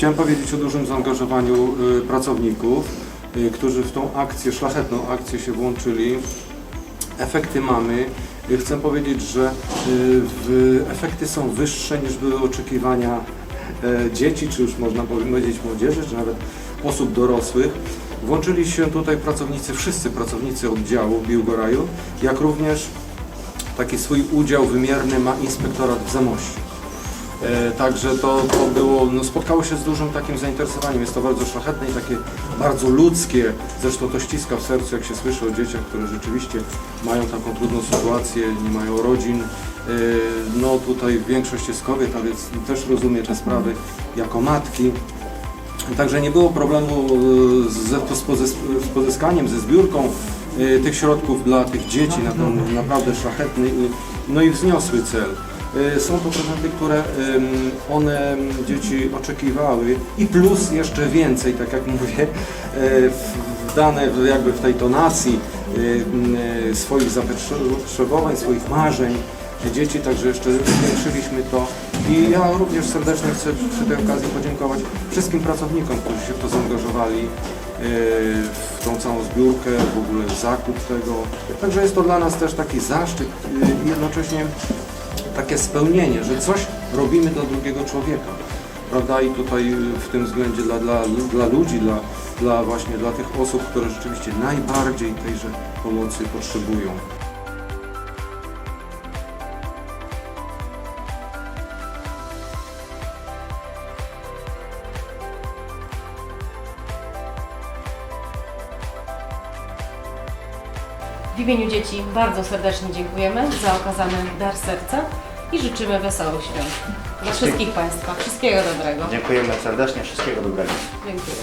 Chciałem powiedzieć o dużym zaangażowaniu y, pracowników, y, którzy w tą akcję, szlachetną akcję się włączyli. Efekty mamy. Y, Chcę powiedzieć, że efekty są wyższe niż były oczekiwania e, dzieci, czy już można powiedzieć młodzieży, czy nawet osób dorosłych. Włączyli się tutaj pracownicy, wszyscy pracownicy oddziału Biłgoraju, jak również taki swój udział wymierny ma inspektorat w Zamościu. E, Także to, to było, no, spotkało się z dużym takim zainteresowaniem. Jest to bardzo szlachetne i takie bardzo ludzkie. Zresztą to ściska w sercu, jak się słyszy o dzieciach, które rzeczywiście mają taką trudną sytuację, nie mają rodzin. E, No tutaj większość jest kobiet, a więc też rozumie te sprawy jako matki. Także nie było problemu e, z, z, pozys- z pozyskaniem, ze zbiórką tych środków dla tych dzieci na ten naprawdę szlachetny no i wzniosły cel. E, Są to prezenty, które one, dzieci oczekiwały i plus jeszcze więcej, tak jak mówię, w- dane jakby w tej tonacji e, swoich zapotrzebowań, swoich marzeń dzieci, także jeszcze zwiększyliśmy to. I ja również serdecznie chcę przy tej okazji podziękować wszystkim pracownikom, którzy się w to zaangażowali, w tą całą zbiórkę, w ogóle zakup tego. Także jest to dla nas też taki zaszczyt i jednocześnie takie spełnienie, że coś robimy dla drugiego człowieka. Prawda? I tutaj w tym względzie dla, dla, dla ludzi, dla, dla właśnie dla tych osób, które rzeczywiście najbardziej tejże pomocy potrzebują. W imieniu dzieci bardzo serdecznie dziękujemy za okazany dar serca i życzymy wesołych świąt. Dla wszystkich Państwa. Wszystkiego dobrego. Dziękujemy serdecznie, wszystkiego dobrego. Dziękuję.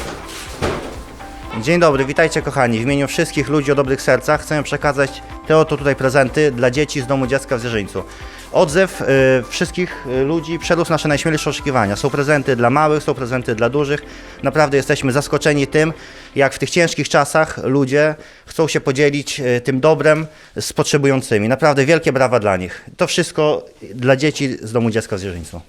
Dzień dobry, witajcie kochani. W imieniu wszystkich ludzi o dobrych sercach chcę przekazać te oto tutaj prezenty dla dzieci z Domu Dziecka w Zwierzyńcu. Odzew y, wszystkich y, ludzi przerósł nasze najśmielsze oczekiwania. Są prezenty dla małych, są prezenty dla dużych. Naprawdę jesteśmy zaskoczeni tym, jak w tych ciężkich czasach ludzie chcą się podzielić y, tym dobrem z potrzebującymi. Naprawdę wielkie brawa dla nich. To wszystko dla dzieci z Domu Dziecka w Zwierzyńcu.